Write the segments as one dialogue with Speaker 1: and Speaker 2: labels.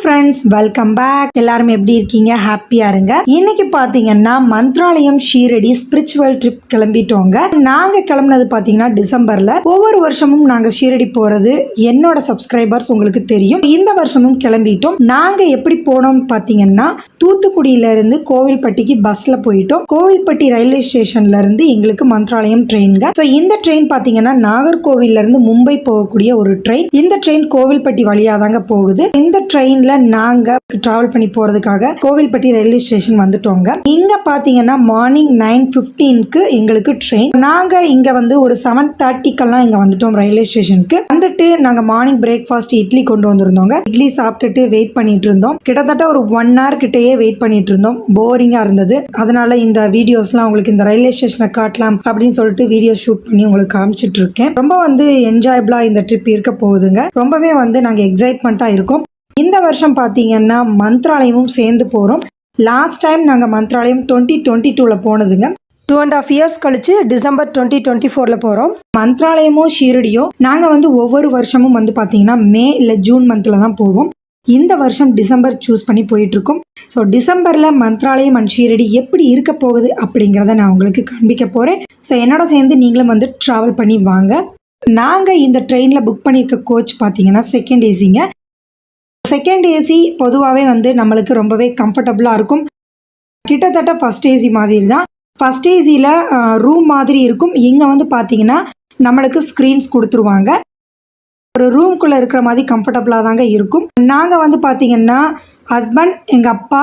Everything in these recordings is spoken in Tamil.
Speaker 1: ஃப்ரெண்ட்ஸ் வெல்கம் பேக் எல்லாரும் எப்படி இருக்கீங்க? ஹாப்பியா இருங்க. இன்னைக்கு பாத்தீங்கன்னா மந்த்ராலயம் ஷீரடி ஸ்பிரிச்சுவல் ட்ரிப் கிளம்பிட்டோங்க. நாங்க கிளம்புனது பாத்தீங்கன்னா டிசம்பர்ல. ஒவ்வொரு வருஷமும் நாங்க ஷீரடி போறது என்னோட சப்ஸ்கிரைபர்ஸ் உங்களுக்கு தெரியும். இந்த வருஷமும் கிளம்பிட்டோம். நாங்க எப்படி போனோம் பாத்தீங்கன்னா தூத்துக்குடியில இருந்து கோவில்பட்டிக்கு பஸ்ல போயிட்டோம். கோவில்பட்டி ரயில்வே ஸ்டேஷன்ல இருந்து எங்களுக்கு மந்த்ராலயம் ட்ரெயின்க ஸோ இந்த ட்ரெயின் பாத்தீங்கன்னா நாகர்கோவில்ல இருந்து மும்பை போகக்கூடிய ஒரு ட்ரெயின். இந்த ட்ரெயின் கோவில்பட்டி வழியா தாங்க போகுது. இந்த ட்ரெயின்ல நாங்க டிராவல் பண்ணி போறதுக்காக கோவில்பட்டி ரயில்வே ஸ்டேஷன் வந்துட்டோங்க. இங்க பாத்தீங்கன்னா மார்னிங் நைன் பிப்டீன்க்கு எங்களுக்கு ட்ரெயின் நாங்க இங்க வந்து ஒரு செவன் தேர்ட்டிக்கெல்லாம் இங்க வந்துட்டோம் ரயில்வே ஸ்டேஷனுக்கு வந்துட்டு நாங்க மார்னிங் பிரேக்ஃபாஸ்ட் இட்லி கொண்டு வந்திருந்தோங்க. இட்லி சாப்பிட்டுட்டு வெயிட் பண்ணிட்டு இருந்தோம். கிட்டத்தட்ட ஒரு ஒன் ஹவர் கிட்டேயே வெயிட் பண்ணிட்டு இருந்தோம். போரிங்கா இருந்தது. அதனால இந்த வீடியோஸ்லாம் உங்களுக்கு இந்த ரயில்வே ஸ்டேஷனை காட்டலாம் அப்படின்னு சொல்லிட்டு வீடியோ ஷூட் பண்ணி உங்களுக்கு காமிச்சிட்டு இருக்கேன். ரொம்ப வந்து என்ஜாயபிளா இந்த ட்ரிப் இருக்க போகுதுங்க. ரொம்பவே வந்து நாங்க எக்ஸைட்மெண்ட்டா இருக்கோம். இந்த வருஷம் பார்த்தீங்கன்னா மந்த்ராலயமும் சேர்ந்து போகிறோம் லாஸ்ட் டைம் நாங்கள் மந்த்ராலயம் டுவெண்ட்டி டுவெண்ட்டி டூவில் போனதுங்க. டூ அண்ட் ஆஃப் இயர்ஸ் கழிச்சு டிசம்பர் டுவெண்ட்டி டுவெண்ட்டி ஃபோரில் போகிறோம் மந்த்ராலயமோ ஷீரடியோ நாங்கள் வந்து ஒவ்வொரு வருஷமும் வந்து பார்த்தீங்கன்னா மே இல்லை ஜூன் மந்தில் தான் போவோம். இந்த வருஷம் டிசம்பர் சூஸ் பண்ணி போயிட்டுருக்கோம். ஸோ டிசம்பரில் மந்த்ராலயம் அண்ட் ஷீரடி எப்படி இருக்க போகுது அப்படிங்கிறத நான் உங்களுக்கு காண்பிக்க போகிறேன் ஸோ என்னோட சேர்ந்து நீங்களும் வந்து ட்ராவல் பண்ணி வாங்க. நாங்கள் இந்த ட்ரெயினில் புக் பண்ணியிருக்க கோச் பார்த்தீங்கன்னா செகண்ட் ஏசிங்க செகண்ட் ஏசி பொதுவாகவே வந்து நம்மளுக்கு ரொம்பவே கம்ஃபர்டபுளாக இருக்கும். கிட்டத்தட்ட ஃபஸ்ட் ஏசி மாதிரி தான் ஃபஸ்ட் ஏசியில் ரூம் மாதிரி இருக்கும். இங்கே வந்து பார்த்தீங்கன்னா நம்மளுக்கு ஸ்க்ரீன்ஸ் கொடுத்துருவாங்க. ஒரு ரூம்குள்ளே இருக்கிற மாதிரி கம்ஃபர்டபுளாக தாங்க இருக்கும். நாங்கள் வந்து பார்த்தீங்கன்னா ஹஸ்பண்ட் எங்கள் அப்பா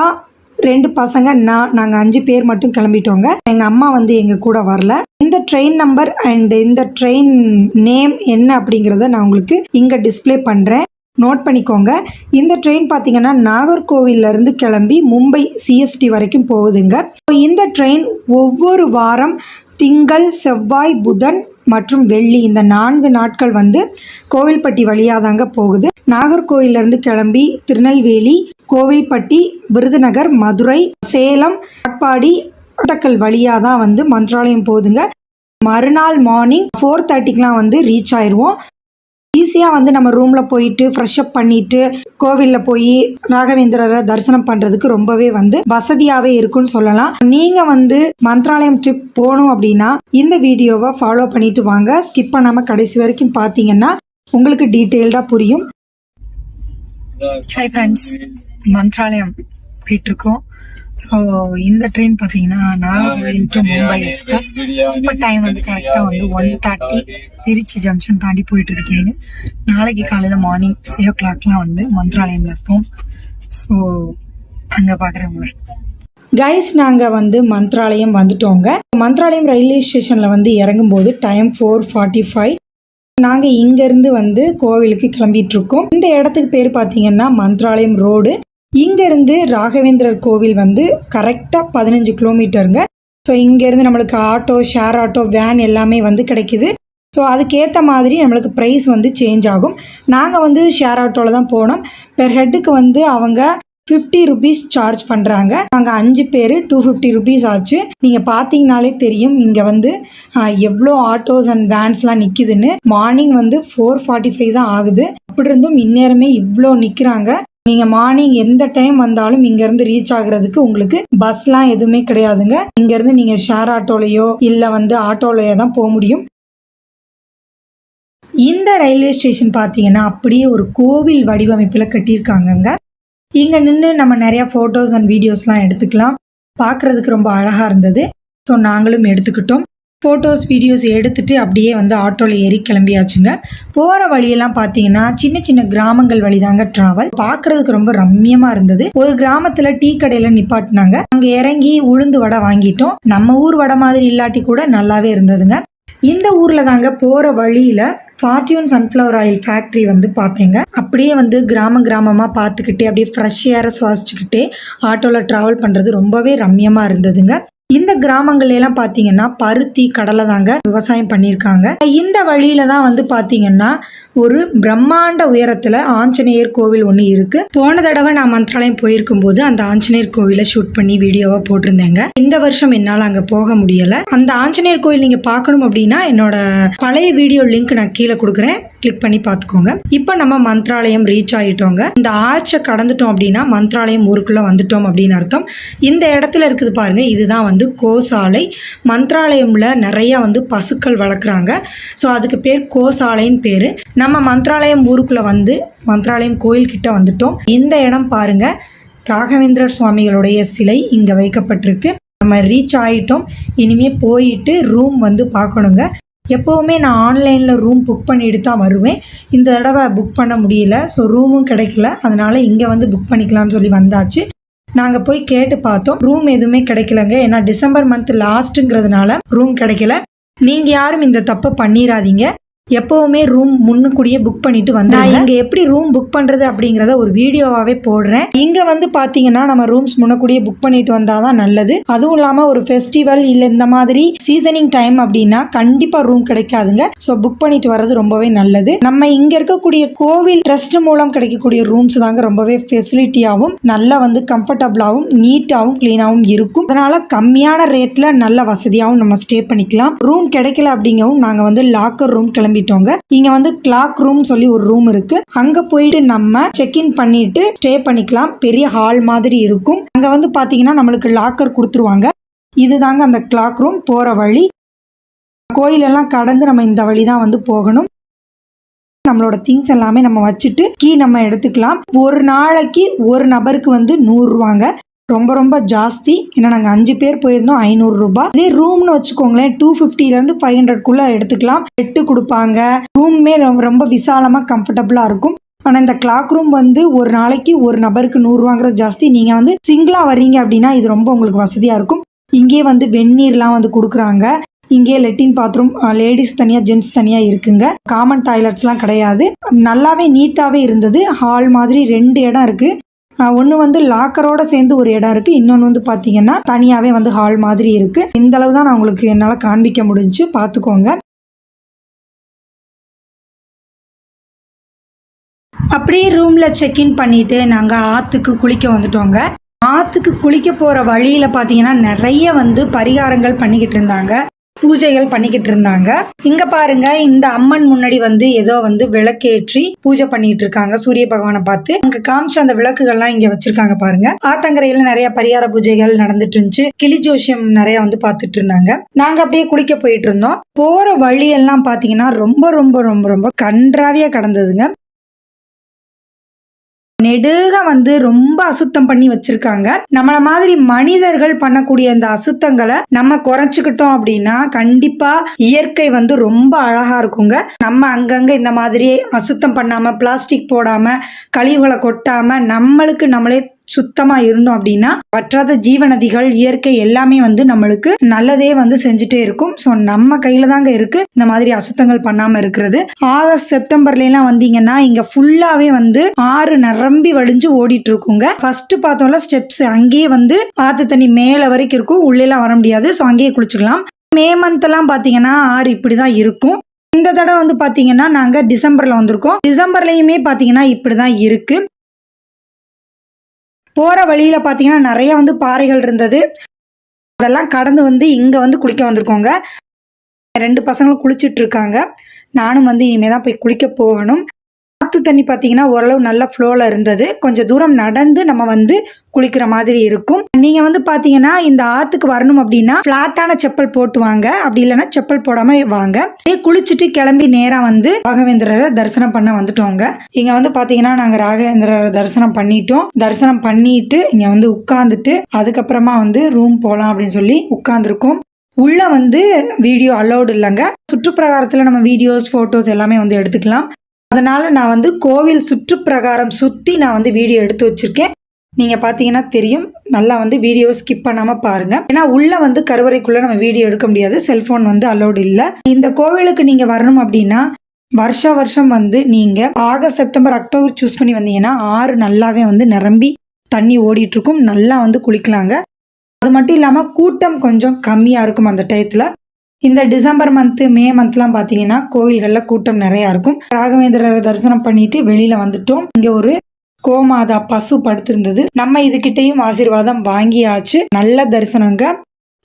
Speaker 1: ரெண்டு பசங்க நான் நாங்கள் அஞ்சு பேர் மட்டும் கிளம்பிட்டோங்க. எங்கள் அம்மா வந்து எங்கள் கூட வரல. இந்த ட்ரெயின் நம்பர் அண்ட் இந்த ட்ரெயின் நேம் என்ன அப்படிங்கிறத நான் உங்களுக்கு இங்கே டிஸ்பிளே பண்ணுறேன் நோட் பண்ணிக்கோங்க. இந்த ட்ரெயின் பார்த்தீங்கன்னா நாகர்கோவிலேருந்து கிளம்பி மும்பை சிஎஸ்டி வரைக்கும் போகுதுங்க. இந்த ட்ரெயின் ஒவ்வொரு வாரம் திங்கள் செவ்வாய் புதன் மற்றும் வெள்ளி இந்த நான்கு நாட்கள் வந்து கோவில்பட்டி வழியாக தாங்க போகுது. நாகர்கோவிலிருந்து கிளம்பி திருநெல்வேலி கோவில்பட்டி விருதுநகர் மதுரை சேலம் காட்பாடி கோட்டக்கல் வழியாக தான் வந்து மந்திராலயம் போகுதுங்க. மறுநாள் மார்னிங் ஃபோர் தேர்ட்டிக்கெலாம் வந்து ரீச் ஆயிடுவோம் ஈஸியாக வந்து நம்ம ரூமில் போயிட்டு ஃப்ரெஷ் அப் பண்ணிட்டு கோவிலில் போய் ராகவேந்திரரை தரிசனம் பண்ணுறதுக்கு ரொம்பவே வந்து வசதியாகவே இருக்குன்னு சொல்லலாம். நீங்கள் வந்து மந்த்ராலயம் ட்ரிப் போகணும் அப்படின்னா இந்த வீடியோவை ஃபாலோ பண்ணிட்டு வாங்க. ஸ்கிப் பண்ணாமல் கடைசி வரைக்கும் பார்த்தீங்கன்னா உங்களுக்கு டீட்டெயில்டாக புரியும். Hi friends Mantralayam. போயிட்டுருக்கோம். ஸோ இந்த ட்ரெயின் பார்த்தீங்கன்னா நாகர்கோவில் டு மும்பை எக்ஸ்பிரஸ் இப்போ டைம் வந்து கரெக்டாக வந்து ஒன் தேர்ட்டி திருச்சி ஜங்ஷன் தாண்டி போயிட்டு இருக்கேன் நாளைக்கு காலையில் மார்னிங் ஃபைவ் ஓ கிளாக்லாம் வந்து மந்த்ராலயம்ல இருப்போம். ஸோ அங்கே பார்க்குறவங்க கைஸ் நாங்கள் வந்து மந்த்ராலயம் வந்துட்டோங்க. மந்த்ராலயம் ரயில்வே ஸ்டேஷனில் வந்து இறங்கும்போது டைம் ஃபோர் ஃபார்ட்டி ஃபைவ் நாங்கள் இங்கேருந்து வந்து கோவிலுக்கு கிளம்பிட்டு இருக்கோம் இந்த இடத்துக்கு பேர் பார்த்தீங்கன்னா மந்த்ராலயம் ரோடு. இங்கேருந்து ராகவேந்திரர் கோவில் வந்து கரெக்டாக பதினஞ்சு கிலோமீட்டருங்க ஸோ இங்கேருந்து நம்மளுக்கு ஆட்டோ ஷேர் ஆட்டோ வேன் எல்லாமே வந்து கிடைக்கிது. ஸோ அதுக்கேற்ற மாதிரி நம்மளுக்கு ப்ரைஸ் வந்து சேஞ்ச் ஆகும். நாங்கள் வந்து ஷேர் ஆட்டோவில் தான் போனோம். பெர் ஹெட்டுக்கு வந்து அவங்க ஃபிஃப்டி ருபீஸ் சார்ஜ் பண்ணுறாங்க நாங்கள் அஞ்சு பேர் டூ ஃபிஃப்டி ருபீஸ் ஆச்சு. நீங்கள் பார்த்தீங்கனாலே தெரியும் இங்கே வந்து எவ்வளோ ஆட்டோஸ் அண்ட் வேன்ஸ்லாம் நிற்கிதுன்னு மார்னிங் வந்து ஃபோர் ஃபார்ட்டி ஃபைவ் தான் ஆகுது. அப்படி இருந்தும் இந்நேரமே இவ்வளோ நிற்கிறாங்க நீங்கள் மார்னிங் எந்த டைம் வந்தாலும் இங்கேருந்து ரீச் ஆகுறதுக்கு உங்களுக்கு பஸ்லாம் எதுவுமே கிடையாதுங்க. இங்கேருந்து நீங்கள் ஷேர் ஆட்டோலையோ இல்லை வந்து ஆட்டோலையோ தான் போக முடியும். இந்த ரயில்வே ஸ்டேஷன் பார்த்தீங்கன்னா அப்படியே ஒரு கோவில் வடிவமைப்பில் கட்டியிருக்காங்கங்க. இங்கே நின்று நம்ம நிறையா ஃபோட்டோஸ் அண்ட் வீடியோஸ்லாம் எடுத்துக்கலாம். பார்க்குறதுக்கு ரொம்ப அழகாக இருந்தது. ஸோ நாங்களும் எடுத்துக்கிட்டோம். ஃபோட்டோஸ் வீடியோஸ் எடுத்துகிட்டு அப்படியே வந்து ஆட்டோவில் ஏறி கிளம்பியாச்சுங்க. போகிற வழியெல்லாம் பார்த்தீங்கன்னா சின்ன சின்ன கிராமங்கள் வழிதாங்க ட்ராவல் பார்க்குறதுக்கு ரொம்ப ரம்மியமாக இருந்தது. ஒரு கிராமத்தில் டீ கடையில் நிப்பாட்டினாங்க. அங்கே இறங்கி உளுந்து வடை வாங்கிட்டோம். நம்ம ஊர் வடை மாதிரி இல்லாட்டி கூட நல்லாவே இருந்ததுங்க. இந்த ஊரில் தாங்க போகிற வழியில் ஃபார்ச்சூன் சன்ஃப்ளவர் ஆயில் ஃபேக்ட்ரி வந்து பார்த்தேங்க. அப்படியே வந்து கிராம கிராமமாக பார்த்துக்கிட்டே அப்படியே ஃப்ரெஷ் ஏரை சுவாசிச்சுக்கிட்டே ஆட்டோவில் ட்ராவல் பண்ணுறது ரொம்பவே ரம்மியமாக இருந்ததுங்க. இந்த கிராமங்கள் எல்லாம் பார்த்தீங்கன்னா பருத்தி கடலை தாங்க விவசாயம் பண்ணியிருக்காங்க. இந்த வழியில தான் வந்து பார்த்தீங்கன்னா ஒரு பிரம்மாண்ட உயரத்தில் ஆஞ்சநேயர் கோவில் ஒன்று இருக்கு. போன தடவை நான் மந்த்ராலயம் போயிருக்கும் போது அந்த ஆஞ்சநேயர் கோவிலை ஷூட் பண்ணி வீடியோவாக போட்டிருந்தேங்க. இந்த வருஷம் என்னால் அங்கே போக முடியலை. அந்த ஆஞ்சநேயர் கோவில் நீங்கள் பார்க்கணும் அப்படின்னா என்னோட பழைய வீடியோ லிங்க் நான் கீழே கொடுக்குறேன். கிளிக் பண்ணி பார்த்துக்கோங்க இப்போ நம்ம மந்த்ராலயம் ரீச் ஆகிட்டோங்க இந்த ஆர்ச்சை கடந்துட்டோம் அப்படின்னா மந்த்ராலயம் ஊருக்குள்ளே வந்துட்டோம் அப்படின்னு அர்த்தம். இந்த இடத்துல இருக்குது பாருங்க இதுதான் வந்து கோசாலை மந்த்ராலயமில் நிறையா வந்து பசுக்கள் வளர்க்குறாங்க. ஸோ அதுக்கு பேர் கோசாலைன்னு பேர். நம்ம மந்த்ராலயம் ஊருக்குள்ளே வந்து மந்த்ராலயம் கோயில்கிட்ட வந்துட்டோம். இந்த இடம் பாருங்க. ராகவேந்திரர் சுவாமிகளுடைய சிலை இங்கே வைக்கப்பட்டிருக்கு. நம்ம ரீச் ஆகிட்டோம் இனிமேல் போயிட்டு ரூம் வந்து பார்க்கணுங்க. எப்போவுமே நான் ஆன்லைனில் ரூம் புக் பண்ணிட்டு தான் வருவேன். இந்த தடவை புக் பண்ண முடியல. ஸோ ரூமும் கிடைக்கல. அதனால் இங்கே வந்து புக் பண்ணிக்கலாம்னு சொல்லி வந்தாச்சு. நாங்கள் போய் கேட்டு பார்த்தோம். ரூம் எதுவுமே கிடைக்கலங்க. ஏன்னா டிசம்பர் மந்த் லாஸ்ட்டுங்கிறதுனால ரூம் கிடைக்கல. நீங்கள் யாரும் இந்த தப்பை பண்ணிடாதீங்க எப்போவுமே ரூம் முன்னுக்கூடியே புக் பண்ணிட்டு வந்தேன் இங்கே எப்படி ரூம் புக் பண்ணுறது அப்படிங்கிறத ஒரு வீடியோவாகவே போடுறேன். இங்கே வந்து பார்த்தீங்கன்னா நம்ம ரூம்ஸ் முன்னக்கூடியே புக் பண்ணிட்டு வந்தால் தான் நல்லது. அதுவும் இல்லாமல் ஒரு ஃபெஸ்டிவல் இல்லை இந்த மாதிரி சீசனிங் டைம் அப்படின்னா கண்டிப்பாக ரூம் கிடைக்காதுங்க. ஸோ புக் பண்ணிட்டு வர்றது ரொம்பவே நல்லது. நம்ம இங்கே இருக்கக்கூடிய கோவில் ட்ரஸ்ட் மூலம் கிடைக்கக்கூடிய ரூம்ஸ் தாங்க ரொம்பவே ஃபெசிலிட்டியாகவும் நல்லா வந்து கம்ஃபர்டபுளாகவும் நீட்டாகவும் க்ளீனாகவும் இருக்கும். அதனால கம்மியான ரேட்டில் நல்ல வசதியாகவும் நம்ம ஸ்டே பண்ணிக்கலாம். ரூம் கிடைக்கல அப்படிங்கவும் நாங்கள் வந்து லாக்கர் ரூம் கிளம்பிட்டோங்க இங்க வந்து கிளாக் ரூம் சொல்லி ஒரு ரூம் இருக்கு. அங்க போயிட்டு நம்ம செக் இன் பண்ணிட்டு ஸ்டே பண்ணிக்கலாம். பெரிய ஹால் மாதிரி இருக்கும். அங்க வந்து பாத்தீங்கன்னா நம்மளுக்கு லாக்கர் கொடுத்துருவாங்க. இதுதாங்க அந்த கிளாக் ரூம் போற வழி. கோயிலெல்லாம் கடந்து நம்ம இந்த வழி தான் வந்து போகணும். நம்மளோட திங்ஸ் எல்லாமே நம்ம வச்சுட்டு கீ நம்ம எடுத்துக்கலாம். ஒரு நாளைக்கு ஒரு நபருக்கு வந்து நூறுரூவாங்க ரொம்ப ரொம்ப ஜாஸ்தி. ஏன்னா நாங்கள் அஞ்சு பேர் போயிருந்தோம் ஐநூறு ரூபாய் இதே ரூம்னு வச்சுக்கோங்களேன் டூ ஃபிஃப்டிலேருந்து ஃபைவ் ஹண்ட்ரட்குள்ளே எடுத்துக்கலாம். பெட்டு கொடுப்பாங்க. ரூம்மே ரொம்ப ரொம்ப விசாலமாக கம்ஃபர்டபுளாக இருக்கும். ஆனால் இந்த கிளாக் ரூம் வந்து ஒரு நாளைக்கு ஒரு நபருக்கு நூறுரூவாங்கிறது ஜாஸ்தி. நீங்கள் வந்து சிங்கிளாக வர்றீங்க அப்படின்னா இது ரொம்ப உங்களுக்கு வசதியாக இருக்கும். இங்கே வந்து வெந்நீர்லாம் வந்து கொடுக்குறாங்க. இங்கே லெட்டின் பாத்ரூம் லேடிஸ் தனியாக ஜென்ட்ஸ் தனியாக இருக்குங்க. காமன் டாய்லெட்ஸ்லாம் கிடையாது. நல்லாவே நீட்டாகவே இருந்தது. ஹால் மாதிரி ரெண்டு இடம் இருக்குது ஒன்று வந்து லாக்கரோட சேர்ந்து ஒரு இடம் இருக்குது இன்னொன்று வந்து பார்த்தீங்கன்னா தனியாகவே வந்து ஹால் மாதிரி இருக்குது இந்த அளவு தான் நான் உங்களுக்கு என்னால் காண்பிக்க முடிஞ்சு பார்த்துக்கோங்க அப்படியே ரூமில் செக்இன் பண்ணிட்டு நாங்கள் ஆற்றுக்கு குளிக்க வந்துட்டோங்க. ஆற்றுக்கு குளிக்க போகிற வழியில் பார்த்தீங்கன்னா நிறைய வந்து பரிகாரங்கள் பண்ணிக்கிட்டு இருந்தாங்க. பூஜைகள் பண்ணிக்கிட்டு இருந்தாங்க. இங்க பாருங்க இந்த அம்மன் முன்னாடி வந்து ஏதோ வந்து விளக்கேற்றி பூஜை பண்ணிட்டு இருக்காங்க சூரிய பகவானை பார்த்து. அங்க காமிச்ச அந்த விளக்குகள்லாம் இங்க வச்சிருக்காங்க பாருங்க. ஆத்தங்கரையில நிறைய பரிகார பூஜைகள் நடந்துட்டு இருந்துச்சு. கிளி ஜோசியம் நிறைய வந்து பார்த்துட்டு இருந்தாங்க. நாங்க அப்படியே குளிக்க போயிட்டு இருந்தோம். போற வழி எல்லாம் பாத்தீங்கன்னா ரொம்ப ரொம்ப ரொம்ப ரொம்ப கன்றாவியா கடந்ததுங்க. நெடுக வந்து ரொம்ப அசுத்தம் பண்ணி வச்சிருக்காங்க. நம்மள மாதிரி மனிதர்கள் பண்ணக்கூடிய இந்த அசுத்தங்களை நம்ம குறைச்சிக்கிட்டோம் அப்படின்னா கண்டிப்பா இயற்கை வந்து ரொம்ப அழகா இருக்குங்க. நம்ம அங்கங்க இந்த மாதிரி அசுத்தம் பண்ணாம பிளாஸ்டிக் போடாம கழிவுகளை கொட்டாம நம்மளுக்கு நம்மளே சுத்தமா இருந்தோம் அப்படின்னா வற்றாத ஜீவநதிகள் இயற்கை எல்லாமே வந்து நம்மளுக்கு நல்லதே வந்து செஞ்சுட்டே இருக்கும். ஸோ நம்ம கையில தாங்க இருக்கு இந்த மாதிரி அசுத்தங்கள் பண்ணாம இருக்கிறது. ஆகஸ்ட் செப்டம்பர்ல எல்லாம் வந்தீங்கன்னா இங்க ஃபுல்லாவே வந்து ஆறு நிரம்பி வழிஞ்சு ஓடிட்டு இருக்குங்க ஃபர்ஸ்ட் பார்த்தோம்ல ஸ்டெப்ஸ் அங்கேயே வந்து ஆத்து தண்ணி மேல வரைக்கும் இருக்கும். உள்ளேலாம் வர முடியாது. ஸோ அங்கேயே குளிச்சுக்கலாம். மே மந்த் எல்லாம் பாத்தீங்கன்னா ஆறு இப்படிதான் இருக்கும். இந்த தடவை வந்து பாத்தீங்கன்னா நாங்க டிசம்பர்ல வந்திருக்கோம். டிசம்பர்லயுமே பாத்தீங்கன்னா இப்படிதான் இருக்கு. போகிற வழியில் பார்த்தீங்கன்னா நிறைய வந்து பாறைகள் இருந்தது. அதெல்லாம் கடந்து வந்து இங்கே வந்து குளிக்க வந்திருக்கோங்க. ரெண்டு பசங்களும் குளிச்சுட்டு இருக்காங்க. நானும் வந்து இனிமேல் தான் போய் குளிக்க போகணும். ஆற்று தண்ணி பார்த்தீங்கன்னா ஓரளவு நல்ல ஃப்ளோவில் இருந்தது. கொஞ்சம் தூரம் நடந்து நம்ம வந்து குளிக்கிற மாதிரி இருக்கும். நீங்கள் வந்து பார்த்தீங்கன்னா இந்த ஆற்றுக்கு வரணும் அப்படின்னா ஃப்ளாட்டான செப்பல் போட்டு வாங்க. அப்படி இல்லைன்னா செப்பல் போடாமல் வாங்க. குளிச்சுட்டு கிளம்பி நேராக வந்து ராகவேந்திரரை தரிசனம் பண்ண வந்துட்டோங்க. இங்கே வந்து பார்த்தீங்கன்னா நாங்கள் ராகவேந்திரரை தரிசனம் பண்ணிட்டோம். தரிசனம் பண்ணிட்டு இங்கே வந்து உட்காந்துட்டு அதுக்கப்புறமா வந்து ரூம் போகலாம் அப்படின்னு சொல்லி உட்காந்துருக்கோம் உள்ள வந்து வீடியோ அலௌடு இல்லைங்க. சுற்றுப்பிரகாரத்தில் நம்ம வீடியோஸ் ஃபோட்டோஸ் எல்லாமே வந்து எடுத்துக்கலாம். அதனால் நான் வந்து கோவில் சுற்றுப்பிரகாரம் சுற்றி நான் வந்து வீடியோ எடுத்து வச்சிருக்கேன். நீங்கள் பார்த்தீங்கன்னா தெரியும். நல்லா வந்து வீடியோ ஸ்கிப் பண்ணாமல் பாருங்கள் ஏன்னா உள்ளே வந்து கருவறைக்குள்ளே நம்ம வீடியோ எடுக்க முடியாது. செல்ஃபோன் வந்து அலோடு இல்லை. இந்த கோவிலுக்கு நீங்கள் வரணும் அப்படின்னா வருஷ வருஷம் வந்து நீங்கள் ஆகஸ்ட் செப்டம்பர் அக்டோபர் சூஸ் பண்ணி வந்தீங்கன்னா ஆறு நல்லாவே வந்து நிரம்பி தண்ணி ஓடிட்டுருக்கும் நல்லா வந்து குளிக்கலாங்க. அது மட்டும் இல்லாமல் கூட்டம் கொஞ்சம் கம்மியாக இருக்கும் அந்த டயத்தில். இந்த டிசம்பர் மந்த்து மே மந்த்லாம் பார்த்தீங்கன்னா கோவில்களில் கூட்டம் நிறையா இருக்கும். ராகவேந்திரரை தரிசனம் பண்ணிட்டு வெளியில் வந்துட்டோம். இங்கே ஒரு கோமாதா பசு படுத்திருந்தது. நம்ம இதுகிட்டையும் ஆசீர்வாதம் வாங்கியாச்சு. நல்ல தரிசனங்க.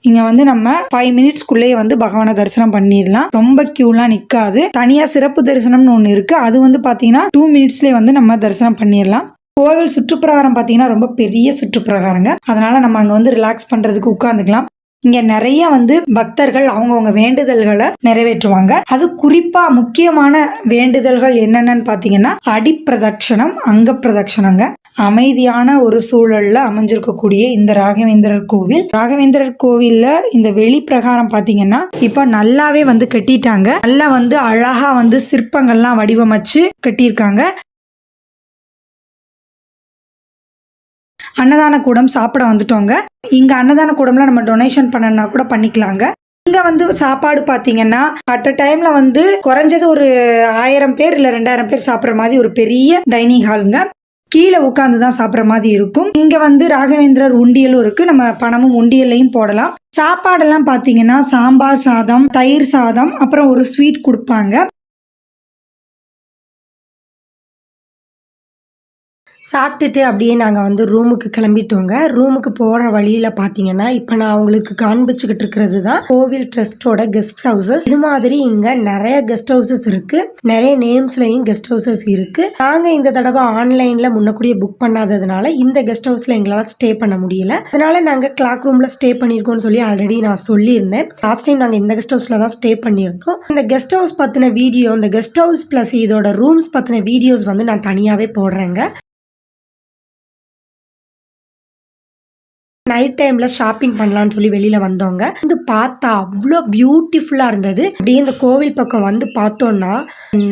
Speaker 1: இங்க வந்து நம்ம ஃபைவ் மினிட்ஸ்க்குள்ளேயே வந்து பகவானை தரிசனம் பண்ணிடலாம். ரொம்ப கியூலாம் நிற்காது தனியா சிறப்பு தரிசனம்னு ஒன்று இருக்கு. அது வந்து பாத்தீங்கன்னா டூ மினிட்ஸ்லேயே வந்து நம்ம தரிசனம் பண்ணிடலாம். கோவில் சுற்றுப்பிரகாரம் பார்த்தீங்கன்னா ரொம்ப பெரிய சுற்றுப்பிரகாரங்க. அதனால நம்ம அங்கே வந்து ரிலாக்ஸ் பண்ணுறதுக்கு உட்காந்துக்கலாம் இங்க நிறைய வந்து பக்தர்கள் அவங்கவுங்க வேண்டுதல்களை நிறைவேற்றுவாங்க. அது குறிப்பா முக்கியமான வேண்டுதல்கள் என்னென்னு பார்த்தீங்கன்னா அடிப்பிரதட்சணம் அங்க பிரதட்சணங்க அமைதியான ஒரு சூழல்ல அமைஞ்சிருக்கக்கூடிய இந்த ராகவேந்திரர் கோவில். ராகவேந்திரர் கோவில்ல இந்த வெளி பிரகாரம் பாத்தீங்கன்னா இப்ப நல்லாவே வந்து கட்டிட்டாங்க. நல்லா வந்து அழகா வந்து சிற்பங்கள்லாம் வடிவமைச்சு கட்டியிருக்காங்க. அன்னதான கூடம் சாப்பிட வந்துட்டோங்க. இங்க அன்னதான கூடம்ல நம்ம டொனேஷன் பண்ணனா கூட பண்ணிக்கலாங்க. இங்க வந்து சாப்பாடு பாத்தீங்கன்னா அட் அ டைம்ல வந்து குறைஞ்சது ஒரு ஆயிரம் பேர் இல்ல ரெண்டாயிரம் பேர் சாப்பிட்ற மாதிரி ஒரு பெரிய டைனிங் ஹாலுங்க கீழே உட்காந்து தான் சாப்பிட்ற மாதிரி இருக்கும். இங்க வந்து ராகவேந்திரர் உண்டியலும் இருக்கு நம்ம பணமும் உண்டியல்லையும் போடலாம். சாப்பாடெல்லாம் பாத்தீங்கன்னா சாம்பார் சாதம் தயிர் சாதம் அப்புறம் ஒரு ஸ்வீட் கொடுப்பாங்க.
Speaker 2: சாப்பிட்டுட்டு அப்படியே நாங்கள் வந்து ரூமுக்கு கிளம்பிட்டோங்க. ரூமுக்கு போகிற வழியில் பார்த்தீங்கன்னா இப்போ நான் உங்களுக்கு காண்பிச்சுக்கிட்டு இருக்கிறது தான் கோவில் ட்ரஸ்டோட கெஸ்ட் ஹவுசஸ் இது மாதிரி இங்கே நிறைய கெஸ்ட் ஹவுசஸ் இருக்குது நிறைய நேம்ஸ்லையும் கெஸ்ட் ஹவுசஸ் இருக்குது நாங்கள் இந்த தடவை ஆன்லைனில் முன்னக்கூடியே புக் பண்ணாததுனால இந்த கெஸ்ட் ஹவுஸில் எங்களால் ஸ்டே பண்ண முடியல. அதனால் நாங்கள் கிளாக் ரூமில் ஸ்டே பண்ணியிருக்கோம்னு சொல்லி ஆல்ரெடி நான் சொல்லியிருந்தேன். லாஸ்ட் டைம் நாங்கள் இந்த கெஸ்ட் ஹவுஸில் தான் ஸ்டே பண்ணியிருந்தோம். இந்த கெஸ்ட் ஹவுஸ் பற்றின வீடியோ இந்த கெஸ்ட் ஹவுஸ் ப்ளஸ் இதோட ரூம்ஸ் பற்றின வீடியோஸ் வந்து நான் தனியாகவே போடுறேங்க. நைட் டைம்ல ஷாப்பிங் பண்ணலாம்னு சொல்லி வெளியில வந்தவங்க வந்து பார்த்தா அவ்வளோ பியூட்டிஃபுல்லா இருந்தது. அப்படியே இந்த கோவில் பக்கம் வந்து பார்த்தோம்னா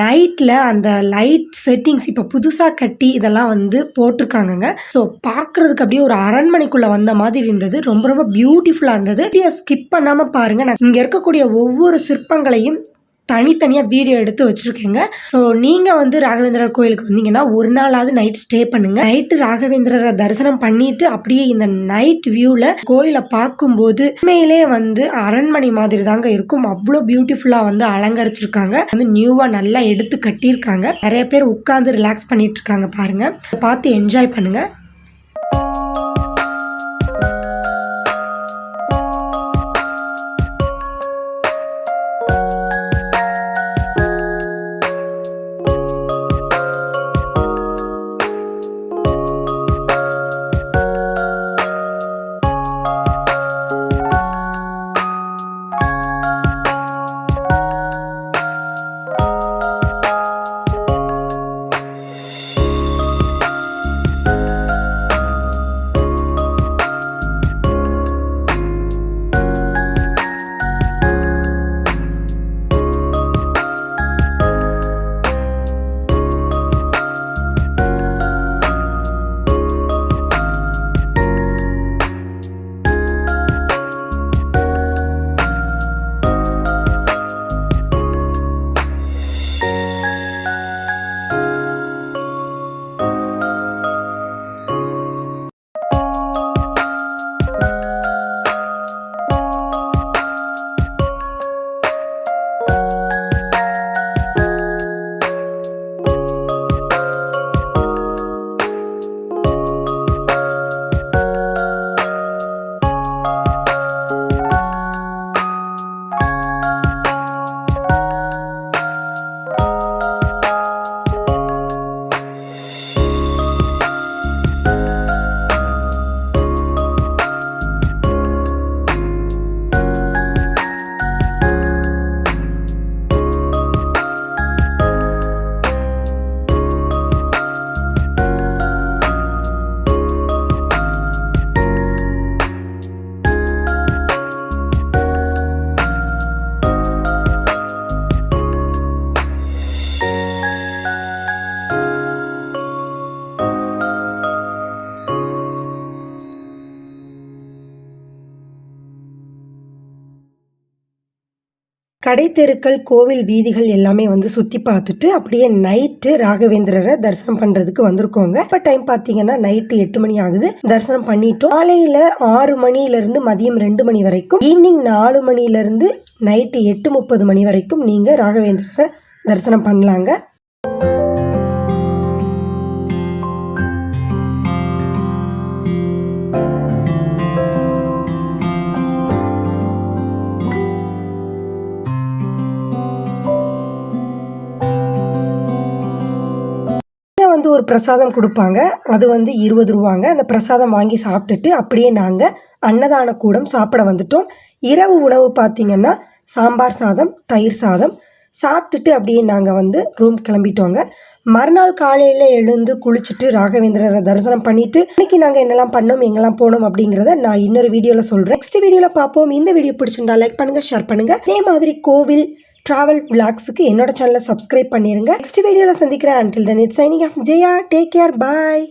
Speaker 2: நைட்ல அந்த லைட் செட்டிங்ஸ் இப்போ புதுசா கட்டி இதெல்லாம் வந்து போட்டிருக்காங்கங்க. ஸோ பார்க்கிறதுக்கு அப்படியே ஒரு அரண்மனைக்குள்ள வந்த மாதிரி இருந்தது. ரொம்ப ரொம்ப பியூட்டிஃபுல்லா இருந்தது. அப்படியே ஸ்கிப் பண்ணாம பாருங்க. நான் இங்க இருக்கக்கூடிய ஒவ்வொரு சிற்பங்களையும் தனித்தனியாக வீடியோ எடுத்து வச்சுருக்கேங்க. ஸோ நீங்கள் வந்து ராகவேந்திரர் கோயிலுக்கு வந்தீங்கன்னா ஒரு நாளாவது நைட் ஸ்டே பண்ணுங்க. நைட்டு ராகவேந்திரரை தரிசனம் பண்ணிட்டு அப்படியே இந்த நைட் வியூவில் கோயிலை பார்க்கும்போது உண்மையிலே வந்து அரண்மனை மாதிரி தாங்க இருக்கும். அவ்வளோ பியூட்டிஃபுல்லாக வந்து அலங்கரிச்சிருக்காங்க. வந்து நியூவாக நல்லா எடுத்து கட்டியிருக்காங்க. நிறைய பேர் உட்காந்து ரிலாக்ஸ் பண்ணிட்டு இருக்காங்க பாருங்க. பார்த்து என்ஜாய் பண்ணுங்க. கடை தெருக்கள் கோவில் வீதிகள் எல்லாமே வந்து சுற்றி பார்த்துட்டு அப்படியே நைட்டு ராகவேந்திரரை தரிசனம் பண்ணுறதுக்கு வந்திருக்கோங்க. இப்போ டைம் பார்த்தீங்கன்னா நைட்டு எட்டு மணி ஆகுது. தரிசனம் பண்ணிட்டோம். காலையில் ஆறு மணியிலேருந்து மதியம் ரெண்டு மணி வரைக்கும் ஈவினிங் நாலு மணிலேருந்து நைட்டு எட்டு முப்பது மணி வரைக்கும் நீங்கள் ராகவேந்திரரை தரிசனம் பண்ணலாங்க. பிரசாதம் கொடுப்பாங்க. அது வந்து இருபது ரூபாங்க. அந்த பிரசாதம் வாங்கி சாப்பிட்டுட்டு அப்படியே நாங்கள் அன்னதான கூடம் சாப்பிட வந்துட்டோம். இரவு உணவு பார்த்தீங்கன்னா சாம்பார் சாதம் தயிர் சாதம். சாப்பிட்டுட்டு அப்படியே நாங்கள் வந்து ரூம் கிளம்பிட்டோங்க. மறுநாள் காலையில் எழுந்து குளிச்சுட்டு ராகவேந்திரரை தரிசனம் பண்ணிவிட்டு இன்றைக்கி நாங்கள் என்னெல்லாம் பண்ணோம் எங்கெல்லாம் போனோம்? அப்படிங்கிறத நான் இன்னொரு வீடியோவில் சொல்கிறேன் நெக்ஸ்ட் வீடியோவில் பார்ப்போம். இந்த வீடியோ பிடிச்சிருந்தா லைக் பண்ணுங்கள் ஷேர் பண்ணுங்கள் அதே மாதிரி கோவில் ட்ராவல் விளாக்ஸுக்கு என்னோட சேனலை சப்ஸ்கிரைப் பண்ணிடுங்க நெக்ஸ்ட் வீடியோவில் சந்திக்கிறேன். Until then it signing off Jaya take care bye